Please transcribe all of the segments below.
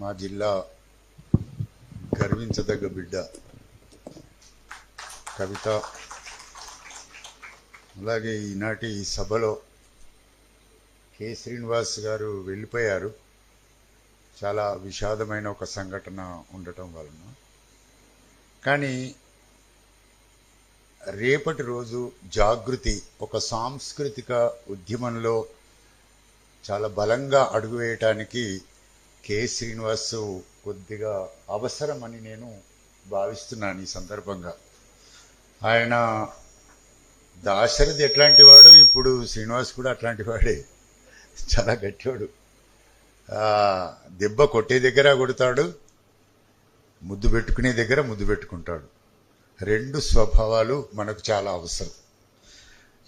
మా జిల్లా గర్వించదగ్గ బిడ్డ కవిత. అలాగే ఈనాటి ఈ సభలో కె. శ్రీనివాస్ గారు వెళ్ళిపోయారు. చాలా విషాదమైన ఒక సంఘటన ఉండటం వలన. కానీ రేపటి రోజు జాగృతి ఒక సాంస్కృతిక ఉద్యమంలో చాలా బలంగా అడుగు వేయటానికి కె. శ్రీనివాస్ కొద్దిగా అవసరమని నేను భావిస్తున్నాను ఈ సందర్భంగా. ఆయన దాశరథి ఎట్లాంటి వాడు ఇప్పుడు శ్రీనివాస్ కూడా అట్లాంటి వాడే. చాలా గట్టివాడు. దెబ్బ కొట్టే దగ్గర కొడతాడు ముద్దు పెట్టుకునే దగ్గర ముద్దు పెట్టుకుంటాడు. రెండు స్వభావాలు మనకు చాలా అవసరం.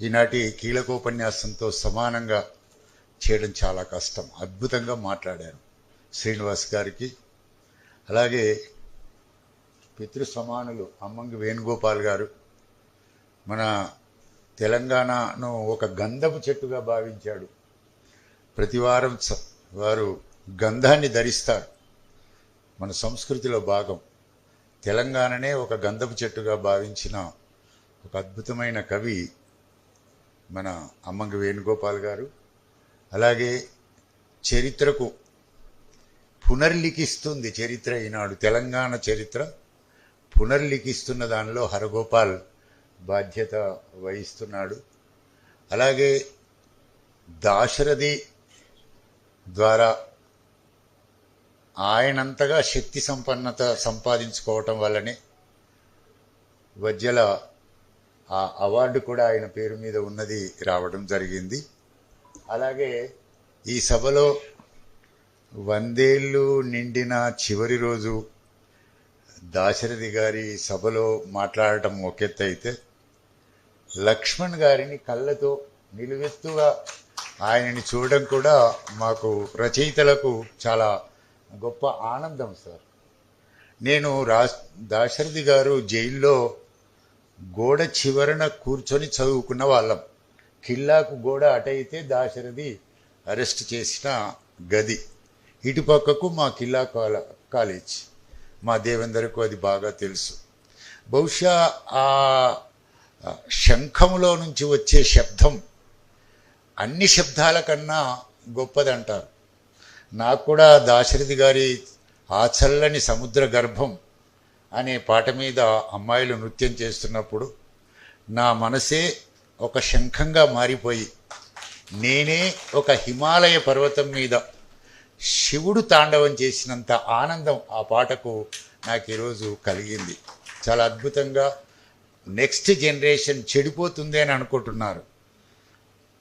ఈనాటి కీలకోపన్యాసంతో సమానంగా చేయడం చాలా కష్టం. అద్భుతంగా మాట్లాడారు. శ్రీనివాస్ గారికి అలాగే పితృ సమానులు అమ్మంగి వేణుగోపాల్ గారు మన తెలంగాణను ఒక గంధపు చెట్టుగా భావించాడు. ప్రతివారం స- వారు గంధాన్ని ధరిస్తారు. మన సంస్కృతిలో భాగం. తెలంగాణనే ఒక గంధపు చెట్టుగా భావించిన ఒక అద్భుతమైన కవి మన అమ్మంగి వేణుగోపాల్ గారు అలాగే చరిత్రకు పునర్లిఖిస్తుంది చరిత్ర ఈనాడు. తెలంగాణ చరిత్ర పునర్లిఖిస్తున్న దానిలో హరగోపాల్ బాధ్యత వహిస్తున్నాడు. అలాగే దాశరథి ద్వారా ఆయనంతగా శక్తి సంపన్నత సంపాదించుకోవటం వల్లనే వజ్జల ఆ అవార్డు కూడా ఆయన పేరు మీద ఉన్నది రావడం జరిగింది. అలాగే ఈ సభలో వందేళ్ళు నిండిన చివరి రోజు దాశరథి గారి సభలో మాట్లాడటం ఒక అయితే లక్ష్మణ్ గారిని కళ్ళతో నిలువెత్తుగా ఆయనని చూడడం కూడా మాకు రచయితలకు చాలా గొప్ప ఆనందం సార్. నేను రా దాశరథి గారు జైల్లో గోడ చివరన కూర్చొని చదువుకున్న వాళ్ళం. కిల్లాకు గోడ అటైతే దాశరథి అరెస్ట్ చేసిన గది. ఇటుపక్కకు మా కిల్లా కాల కాలేజ్. మా దేవేందర్కు అది బాగా తెలుసు. బహుశా ఆ శంఖంలో శంఖములో నుంచి వచ్చే శబ్దం అన్ని శబ్దాల కన్నా గొప్పదంటారు. నాకు కూడా దాశరథి గారి ఆచల్లని సముద్ర గర్భం అనే పాట మీద అమ్మాయిలు నృత్యం చేస్తున్నప్పుడు నా మనసే ఒక శంఖంగా మారిపోయి నేనే ఒక హిమాలయ పర్వతం మీద శివుడు తాండవం చేసినంత ఆనందం ఆ పాటకు నాకు ఈరోజు కలిగింది. చాలా అద్భుతంగా నెక్స్ట్ జనరేషన్ చెడిపోతుంది అని అనుకుంటున్నారు.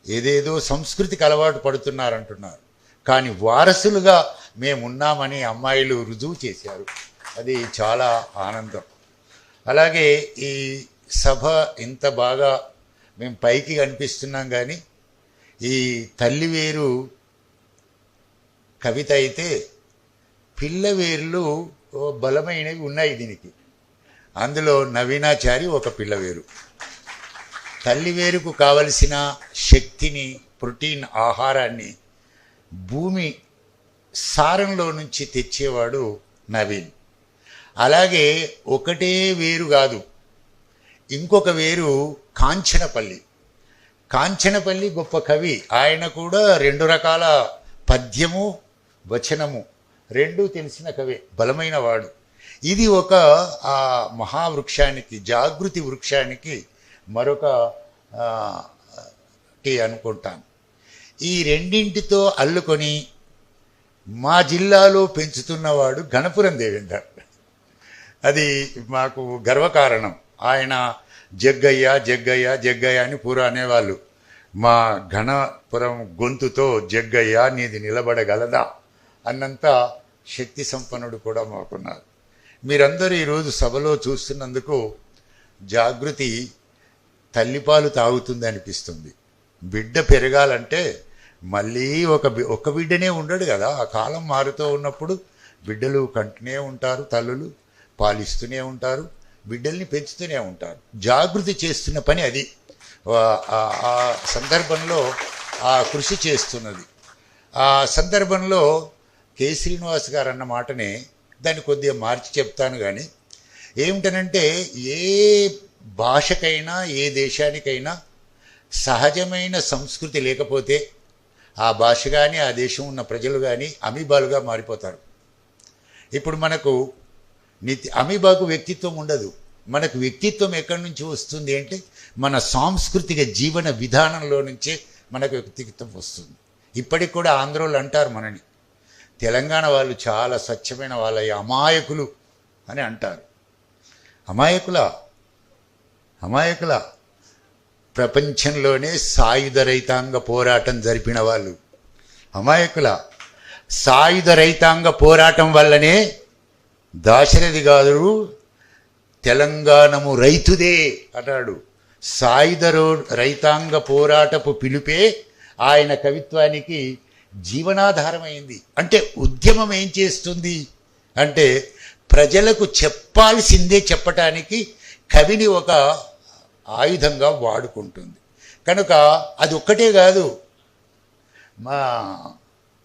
ఏదేదో సంస్కృతికి అలవాటు పడుతున్నారు అంటున్నారు. కానీ వారసులుగా మేమున్నామని అమ్మాయిలు రుజువు చేశారు. అది చాలా ఆనందం. అలాగే ఈ సభ ఇంత బాగా మేము పైకి కనిపిస్తున్నాం కానీ ఈ తల్లి వేరు కవిత అయితే పిల్లవేర్లు బలమైనవి ఉన్నాయి దీనికి. అందులో నవీనాచారి ఒక పిల్లవేరు తల్లివేరుకు కావలసిన శక్తిని ప్రోటీన్ ఆహారాన్ని భూమి సారంలో నుంచి తెచ్చేవాడు నవీన్. అలాగే ఒకటే వేరు కాదు ఇంకొక వేరు కాంచనపల్లి. కాంచనపల్లి గొప్ప కవి. ఆయన కూడా రెండు రకాల పద్యము వచనము. రెండూ తెలిసిన కవి బలమైన వాడు. ఇది ఒక ఆ మహావృక్షానికి జాగృతి వృక్షానికి మరొక టీ అనుకుంటాను. ఈ రెండింటితో అల్లుకొని మా జిల్లాలో పెంచుతున్నవాడు గణపురం దేవేందర్. అది మాకు గర్వకారణం. ఆయన జగ్గయ్య జగ్గయ్య జగ్గయ్య అని పూర్వ అనేవాళ్ళు. మా ఘనపురం గొంతుతో జగ్గయ్య నీది నిలబడగలదా? అన్నంత శక్తి సంపన్నుడు కూడా మాకున్నారు. మీరందరూ ఈరోజు సభలో చూస్తున్నందుకు జాగృతి తల్లిపాలు తాగుతుంది అనిపిస్తుంది. బిడ్డ పెరగాలంటే మళ్ళీ ఒక ఒక బిడ్డనే ఉండడు కదా. ఆ కాలం మారుతూ ఉన్నప్పుడు బిడ్డలు కంటూనే ఉంటారు తల్లులు పాలిస్తూనే ఉంటారు బిడ్డల్ని పెంచుతూనే ఉంటారు. జాగృతి చేస్తున్న పని అది. ఆ సందర్భంలో ఆ కృషి చేస్తున్నది. ఆ సందర్భంలో కె. శ్రీనివాస్ గారు అన్న మాటనే దాన్ని కొద్దిగా మార్చి చెప్తాను కానీ ఏమిటనంటే ఏ భాషకైనా ఏ దేశానికైనా సహజమైన సంస్కృతి లేకపోతే ఆ భాష కానీ ఆ దేశం ఉన్న ప్రజలు కానీ అమీబాలుగా మారిపోతారు. ఇప్పుడు మనకు నిత్య అమీబాకు వ్యక్తిత్వం ఉండదు. మనకు వ్యక్తిత్వం ఎక్కడి నుంచి వస్తుంది అంటే మన సాంస్కృతిక జీవన విధానంలో నుంచే మనకు వ్యక్తిత్వం వస్తుంది. ఇప్పటికి కూడా ఆంధ్రోళ్ళు అంటారు మనని. తెలంగాణ వాళ్ళు చాలా స్వచ్ఛమైన వాళ్ళ అమాయకులు అని అంటారు. అమాయకుల అమాయకుల ప్రపంచంలోనే సాయుధ రైతాంగ పోరాటం జరిపిన వాళ్ళు. అమాయకుల సాయుధ రైతాంగ పోరాటం వల్లనే దాశరథి గారు తెలంగాణము రైతుదే అన్నాడు. సాయుధ రో రైతాంగ పోరాటపు పిలుపే ఆయన కవిత్వానికి జీవనాధారమైంది. అంటే ఉద్యమం ఏం చేస్తుంది? అంటే ప్రజలకు చెప్పాల్సిందే చెప్పటానికి కవిని ఒక ఆయుధంగా వాడుకుంటుంది. కనుక అది ఒక్కటే కాదు. మా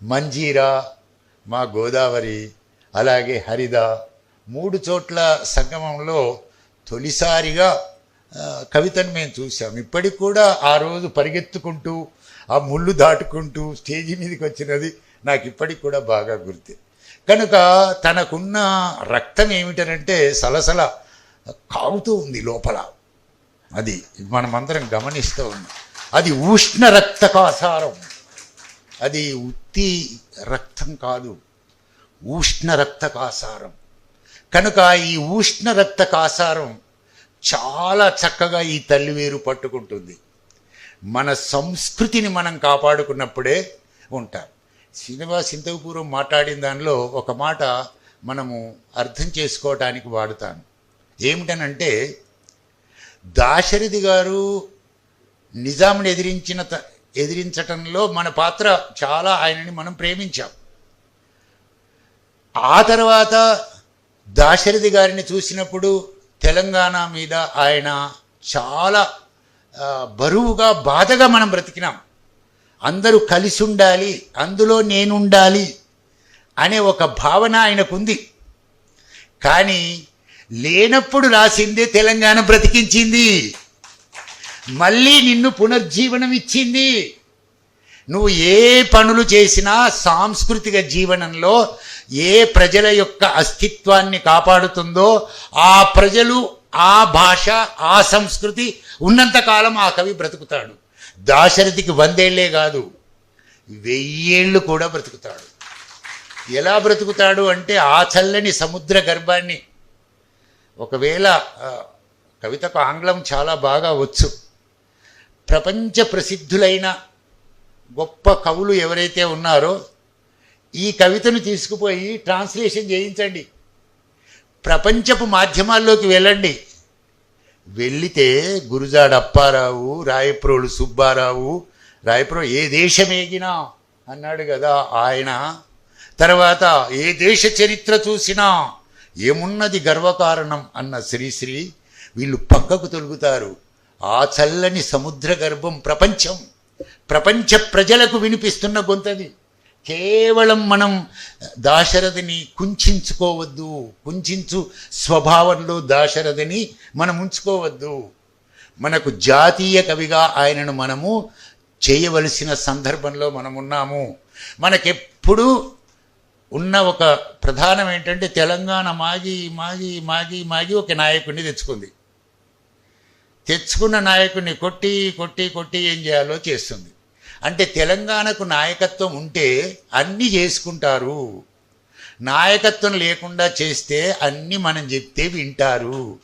మంజీరా మా గోదావరి అలాగే హరిద మూడు చోట్ల సంగమంలో తొలిసారిగా కవితను మేము చూసాం ఇప్పటికి కూడా ఆ రోజు పరిగెత్తుకుంటూ ఆ ముళ్ళు దాటుకుంటూ స్టేజి మీదకి వచ్చినది నాకు ఇప్పటికి కూడా బాగా గుర్తు. కనుక తనకున్న రక్తం ఏమిటనంటే సలసల కాగుతూ ఉంది లోపల. అది మనమందరం గమనిస్తూ ఉన్నాం. అది ఉష్ణ రక్త కాసారం అది ఉత్తి రక్తం కాదు ఉష్ణ రక్త కాసారం కనుక ఈ ఉష్ణ రక్త కాసారం చాలా చక్కగా ఈ తల్లివేరు పట్టుకుంటుంది. మన సంస్కృతిని మనం కాపాడుకున్నప్పుడే ఉంటాం. శ్రీనివాస్ ఇంతకు పూర్వం మాట్లాడిన దానిలో ఒక మాట మనము అర్థం చేసుకోవటానికి వాడుతాను. ఏమిటనంటే దాశరథి గారు నిజాంని ఎదిరించిన త- ఎదిరించటంలో మన పాత్ర చాలా ఆయనని మనం ప్రేమించాం. ఆ తర్వాత దాశరథి గారిని చూసినప్పుడు తెలంగాణ మీద ఆయన చాలా బరువుగా బాధగా మనం బ్రతికినాం. అందరూ కలిసి ఉండాలి అందులో నేనుండాలి అనే ఒక భావన ఆయనకుంది. కానీ లేనప్పుడు రాసిందే తెలంగాణ బ్రతికించింది. మళ్ళీ నిన్ను పునర్జీవనం ఇచ్చింది. నువ్వు ఏ పనులు చేసినా సాంస్కృతిక జీవనంలో ఏ ప్రజల యొక్క అస్తిత్వాన్ని కాపాడుతుందో ఆ ప్రజలు ఆ భాష ఆ సంస్కృతి ఉన్నంతకాలం ఆ కవి బ్రతుకుతాడు. దాశరథికి వందేళ్ళే కాదు వెయ్యేళ్ళు కూడా బ్రతుకుతాడు. ఎలా బ్రతుకుతాడు అంటే ఆ చల్లని సముద్ర గర్భాన్ని. ఒకవేళ కవితకు ఆంగ్లం చాలా బాగా వచ్చు. ప్రపంచ ప్రసిద్ధులైన గొప్ప కవులు ఎవరైతే ఉన్నారో ఈ కవితను తీసుకుపోయి ట్రాన్స్లేషన్ చేయించండి. ప్రపంచపు మాధ్యమాల్లోకి వెళ్ళండి. వెళ్ళితే గురుజాడ అప్పారావు రాయప్రోలు సుబ్బారావు రాయప్రో ఏ దేశమేగినా అన్నాడు కదా ఆయన. తర్వాత ఏ దేశ చరిత్ర చూసినా ఏమున్నది గర్వకారణం అన్న శ్రీశ్రీ వీళ్ళు పక్కకు తొలుగుతారు. ఆ చల్లని సముద్ర గర్భం ప్రపంచం ప్రపంచ ప్రజలకు వినిపిస్తున్న గొంతది. కేవలం మనం దాశరథిని కుంచుకోవద్దు కుంచించు స్వభావంలో దాశరథిని మనం ఉంచుకోవద్దు. మనకు జాతీయ కవిగా ఆయనను మనము చేయవలసిన సందర్భంలో మనం ఉన్నాము. మనకెప్పుడు ఉన్న ఒక ప్రధానం ఏంటంటే తెలంగాణ మాగి మాగి మాగి మాగి ఒక నాయకుడిని తెచ్చుకుంది. తెచ్చుకున్న నాయకుడిని కొట్టి కొట్టి కొట్టి ఏం చేయాలో చేస్తుంది. అంటే తెలంగాణకు నాయకత్వం ఉంటే అన్నీ చేసుకుంటారు. నాయకత్వం లేకుండా చేస్తే అన్నీ మనం చెప్తే వింటారు.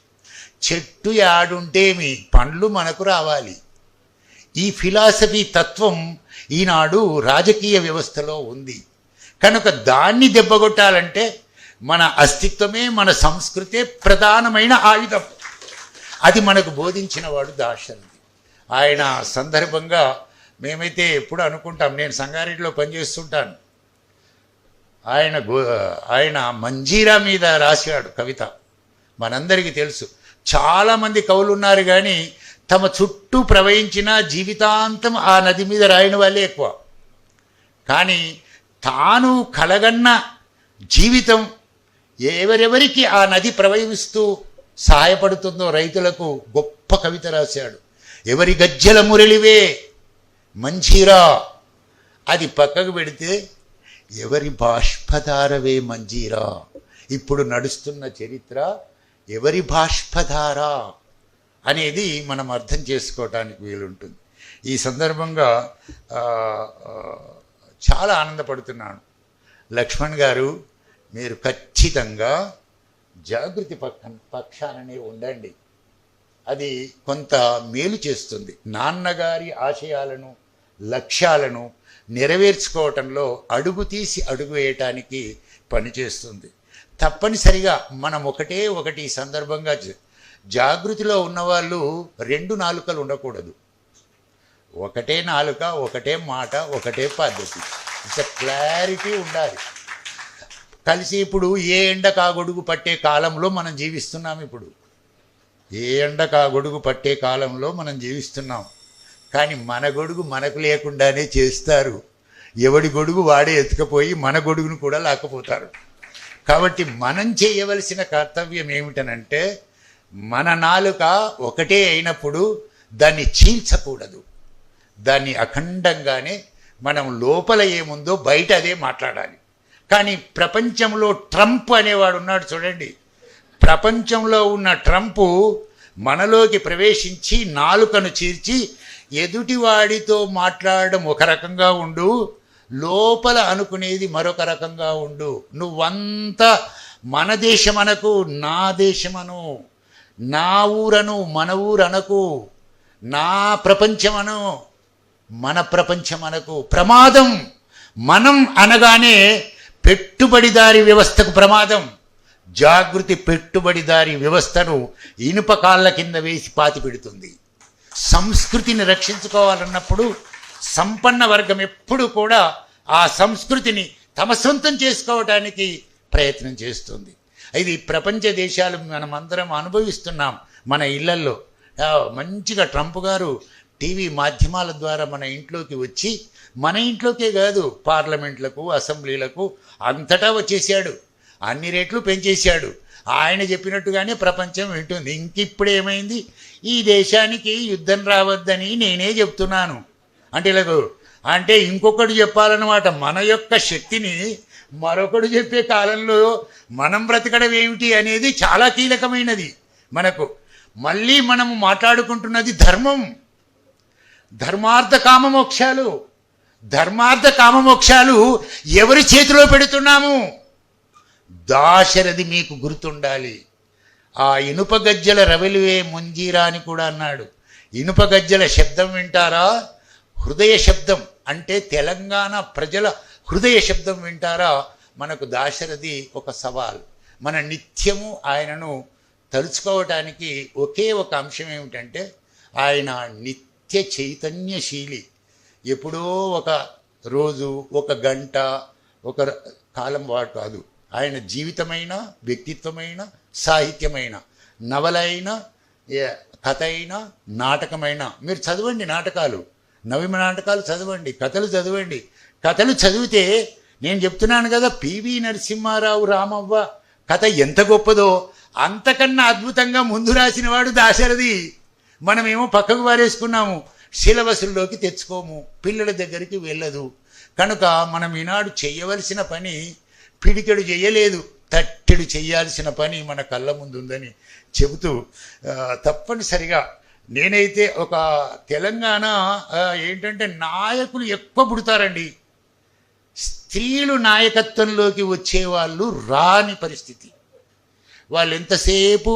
చెట్టు యాడుంటేమి పండ్లు మనకు రావాలి. ఈ ఫిలాసఫీ తత్వం ఈనాడు రాజకీయ వ్యవస్థలో ఉంది. కనుక దాన్ని దెబ్బగొట్టాలంటే మన అస్తిత్వమే మన సంస్కృతే ప్రధానమైన ఆయుధం. అది మనకు బోధించిన వాడు దాశరథి. ఆయన సందర్భంగా మేమైతే ఎప్పుడు అనుకుంటాం నేను సంగారెడ్డిలో పనిచేస్తుంటాను. ఆయన ఆయన మంజీరా మీద రాశాడు కవిత. మనందరికీ తెలుసు. చాలామంది కవులు ఉన్నారు కానీ తమ చుట్టూ ప్రవహించిన జీవితాంతం ఆ నది మీద రాయని వాళ్ళే ఎక్కువ. కానీ తాను కలగన్న జీవితం ఎవరెవరికి ఆ నది ప్రవహిస్తూ సహాయపడుతుందో రైతులకు గొప్ప కవిత రాశాడు. ఎవరి గజ్జల మురళివే మంజీరా. అది పక్కకు పెడితే ఎవరి బాష్పధారవే మంజీరా. ఇప్పుడు నడుస్తున్న చరిత్ర ఎవరి బాష్పధార అనేది మనం అర్థం చేసుకోవటానికి వీలుంటుంది. ఈ సందర్భంగా చాలా ఆనందపడుతున్నాను. లక్ష్మణ్ గారు మీరు ఖచ్చితంగా జాగృతి పక్కన పక్షాననే ఉండండి. అది కొంత మేలు చేస్తుంది. నాన్నగారి ఆశయాలను లక్ష్యాలను నెరవేర్చుకోవటంలో అడుగు తీసి అడుగు వేయటానికి పనిచేస్తుంది. తప్పనిసరిగా మనం ఒకటే ఒకటి సందర్భంగా జాగృతిలో ఉన్నవాళ్ళు రెండు నాలుకలు ఉండకూడదు. ఒకటే నాలుక ఒకటే మాట ఒకటే పద్ధతి. ఇంత క్లారిటీ ఉండాలి. కలిసి ఇప్పుడు ఏ ఎండ కాగొడుగు గొడుగు పట్టే కాలంలో మనం జీవిస్తున్నాం ఇప్పుడు. ఏ ఎండ కాగొడుగు గొడుగు పట్టే కాలంలో మనం జీవిస్తున్నాం. కానీ మన గొడుగు మనకు లేకుండానే చేస్తారు. ఎవడి గొడుగు వాడే ఎత్తుకపోయి మన గొడుగును కూడా లాక్కపోతారు. కాబట్టి మనం చేయవలసిన కర్తవ్యం ఏమిటనంటే మన నాలుక ఒకటే అయినప్పుడు దాన్ని చీల్చకూడదు. దాన్ని అఖండంగానే మనం లోపల ఏముందో బయట అదే మాట్లాడాలి. కానీ ప్రపంచంలో ట్రంప్ అనేవాడు ఉన్నాడు చూడండి. ప్రపంచంలో ఉన్న ట్రంపు మనలోకి ప్రవేశించి నాలుకను చీర్చి ఎదుటివాడితో మాట్లాడడం ఒక రకంగా ఉండు లోపల అనుకునేది మరొక రకంగా ఉండు. నువ్వంతా మన దేశమనకు నా దేశమను నా ఊరను మన ఊరనకు నా ప్రపంచమను మన ప్రపంచమనకు ప్రమాదం మనం అనగానే పెట్టుబడిదారి వ్యవస్థకు ప్రమాదం. జాగృతి పెట్టుబడిదారి వ్యవస్థను ఇనుప కాళ్ళ కింద వేసి పాతి పెడుతుంది. సంస్కృతిని రక్షించుకోవాలన్నప్పుడు సంపన్న వర్గం ఎప్పుడు కూడా ఆ సంస్కృతిని తమ సొంతం చేసుకోవడానికి ప్రయత్నం చేస్తుంది. ఇది ప్రపంచ దేశాలు మనం అందరం అనుభవిస్తున్నాం మన ఇళ్ళల్లో. మంచిగా ట్రంప్ గారు టీవీ మాధ్యమాల ద్వారా మన ఇంట్లోకి వచ్చి మన ఇంట్లోకే కాదు పార్లమెంట్లకు అసెంబ్లీలకు అంతటా వచ్చేసాడు అన్ని రేట్లు పెంచేశాడు. ఆయన చెప్పినట్టుగానే ప్రపంచం వింటుంది. ఇంకిప్పుడు ఏమైంది ఈ దేశానికి యుద్ధం రావద్దని నేనే చెప్తున్నాను. అంటే ఇలాగ అంటే ఇంకొకటి చెప్పాలన్నమాట. మన యొక్క శక్తిని మరొకడు చెప్పే కాలంలో మనం బ్రతకడం ఏమిటి అనేది చాలా కీలకమైనది మనకు. మళ్ళీ మనము మాట్లాడుకుంటున్నది ధర్మం. ధర్మార్థ కామమోక్షాలు. ధర్మార్థ కామమోక్షాలు ఎవరి చేతిలో పెడుతున్నాము? దాశరథి మీకు గుర్తుండాలి. ఆ ఇనుప గజ్జల రవలివే ముంజీరా అని కూడా అన్నాడు. ఇనుప గజ్జల శబ్దం వింటారా? హృదయ శబ్దం అంటే తెలంగాణ ప్రజల హృదయ శబ్దం వింటారా? మనకు దాశరథి ఒక సవాల్. మన నిత్యము ఆయనను తలుచుకోవటానికి ఒకే ఒక అంశం ఏమిటంటే ఆయన నిత్య చైతన్యశీలి. ఎప్పుడో ఒక రోజు ఒక గంట ఒక కాలం వాడు కాదు. ఆయన జీవితమైన వ్యక్తిత్వమైన సాహిత్యమైన నవలైన కథ అయినా నాటకమైన. మీరు చదవండి నాటకాలు. నవీన నాటకాలు చదవండి కథలు చదవండి. కథలు చదివితే నేను చెప్తున్నాను కదా పివి నరసింహారావు రామవ్వ కథ ఎంత గొప్పదో అంతకన్నా అద్భుతంగా ముందు రాసినవాడు దాశరథి. మనమేమో పక్కకు వారేసుకున్నాము సిలబస్లోకి తెచ్చుకోము పిల్లల దగ్గరికి వెళ్ళదు. కనుక మనం ఈనాడు చేయవలసిన పని పిడికెడు చేయలేదు. తట్టెడు చేయాల్సిన పని మన కళ్ళ ముందు ఉందని చెబుతూ తప్పనిసరిగా నేనైతే ఒక తెలంగాణ ఏంటంటే నాయకులు ఎక్కువ పుడతారండి. స్త్రీలు నాయకత్వంలోకి వచ్చేవాళ్ళు రాని పరిస్థితి. వాళ్ళు ఎంతసేపు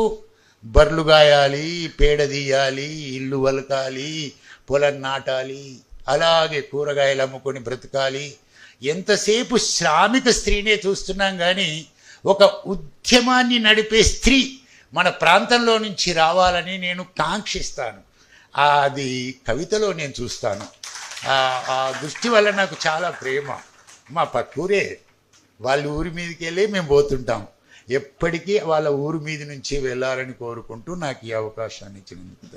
బర్లు గాయాలి పేడ తీయాలి ఇల్లు వలకాలి పొలం నాటాలి అలాగే కూరగాయలు అమ్ముకొని బ్రతకాలి ఎంతసేపు శ్రామిక స్త్రీనే చూస్తున్నాం కానీ ఒక ఉద్యమాన్ని నడిపే స్త్రీ మన ప్రాంతంలో నుంచి రావాలని నేను కాంక్షిస్తాను. అది కవితలో నేను చూస్తాను. ఆ- దృష్టి వల్ల నాకు చాలా ప్రేమ. మా పక్కూరే వాళ్ళ ఊరి మీదకి వెళ్ళి మేము పోతుంటాం. ఎప్పటికీ వాళ్ళ ఊరి మీద నుంచి వెళ్ళాలని కోరుకుంటూ నాకు ఈ అవకాశాన్ని ఇచ్చినందుకు